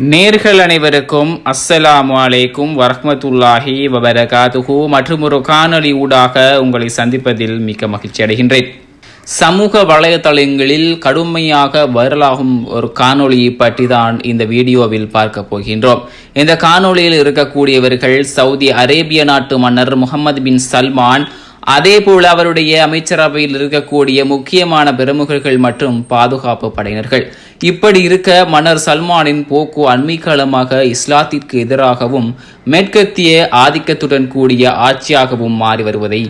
நேர்கள் அனைவருக்கும் அஸ்ஸலாமு அலைக்கும் வரஹமத்துல்லாஹி வபரகாதுஹு. மற்றும் ஒரு காணொலி ஊடாக உங்களை சந்திப்பதில் மிக்க மகிழ்ச்சி அடைகின்றேன். சமூக வலைதளங்களில் கடுமையாக வைரலாகும் ஒரு காணொளியை பற்றி தான் இந்த வீடியோவில் பார்க்க போகின்றோம். இந்த காணொளியில் இருக்கக்கூடியவர்கள் சவுதி அரேபிய நாட்டு மன்னர் முகமது பின் சல்மான் அதேபோல் அவருடைய அமைச்சரவையில் இருக்கக்கூடிய முக்கியமான பிரமுகர்கள் மற்றும் பாதுகாப்பு படையினர்கள். இப்படி இருக்க மன்னர் சல்மானின் போக்கு அண்மைக்காலமாக இஸ்லாத்திற்கு எதிராகவும் மேற்கத்திய ஆதிக்கத்துடன் கூடிய ஆட்சியாகவும் மாறி வருவதை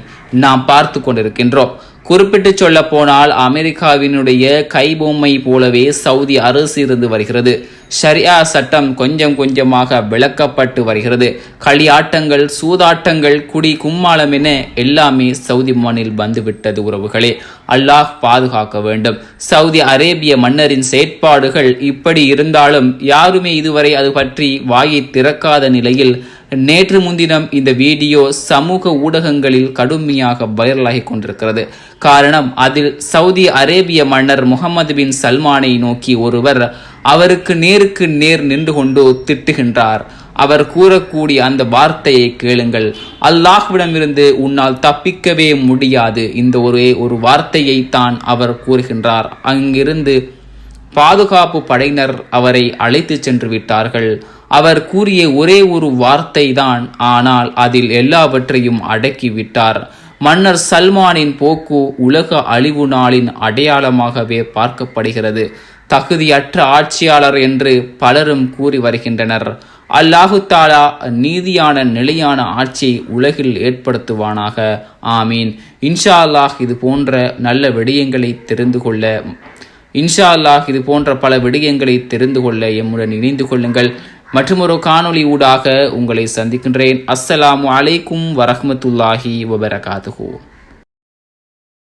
நாம் பார்த்து கொண்டிருக்கின்றோம். குறிப்பிட்டு சொல்ல போனால் அமெரிக்காவினுடைய கைபொம்மை போலவே சவுதி அரசு இருந்து வருகிறது. ஷரியா சட்டம் கொஞ்சம் கொஞ்சமாக விளக்கப்பட்டு வருகிறது. களியாட்டங்கள் சூதாட்டங்கள் குடி கும்மாளம் என எல்லாமே சவுதி மண்ணில் வந்துவிட்டது உறவுகளே. அல்லாஹ் பாதுகாக்க வேண்டும். சவுதி அரேபிய மன்னரின் செயற்பாடுகள் இப்படி இருந்தாலும் யாருமே இதுவரை அது பற்றி வாயை திறக்காத நிலையில் நேற்று முன்தினம் இந்த வீடியோ சமூக ஊடகங்களில் கடுமையாக வைரலாகி கொண்டிருக்கிறது. காரணம் அதில் சவுதி அரேபிய மன்னர் முகமது பின் சல்மானை நோக்கி ஒருவர் அவருக்கு நேருக்கு நேர் நின்று கொண்டு திட்டுகின்றார். அவர் கூறக்கூடிய அந்த வார்த்தையை கேளுங்கள். அல்லாஹ்விடமிருந்து உன்னால் தப்பிக்கவே முடியாது. இந்த ஒரே ஒரு வார்த்தையை தான் அவர் கூறுகின்றார். அங்கிருந்து பாதுகாப்பு படையினர் அவரை அழைத்து சென்று விட்டார்கள். அவர் கூறிய ஒரே ஒரு வார்த்தை தான் ஆனால் அதில் எல்லாவற்றையும் அடக்கிவிட்டார். மன்னர் சல்மானின் போக்கு உலக அழிவு நாளின் அடையாளமாகவே பார்க்கப்படுகிறது. தகுதியற்ற ஆட்சியாளர் என்று பலரும் கூறி வருகின்றனர். அல்லாஹு தாலா நீதியான நிலையான ஆட்சியை உலகில் ஏற்படுத்துவானாக. ஆமீன். இன்ஷா அல்லாஹ் இது போன்ற நல்ல விடயங்களை தெரிந்து கொள்ள இன்ஷா அல்லாஹ் இது போன்ற பல விடயங்களை தெரிந்து கொள்ள எம்முடன் இணைந்து கொள்ளுங்கள். மற்றுமொரு காணொளி ஊடாக உங்களை சந்திக்கின்றேன். அஸ்ஸலாமு அலைக்கும் வரஹமத்துல்லாஹி வபரகாதுஹூ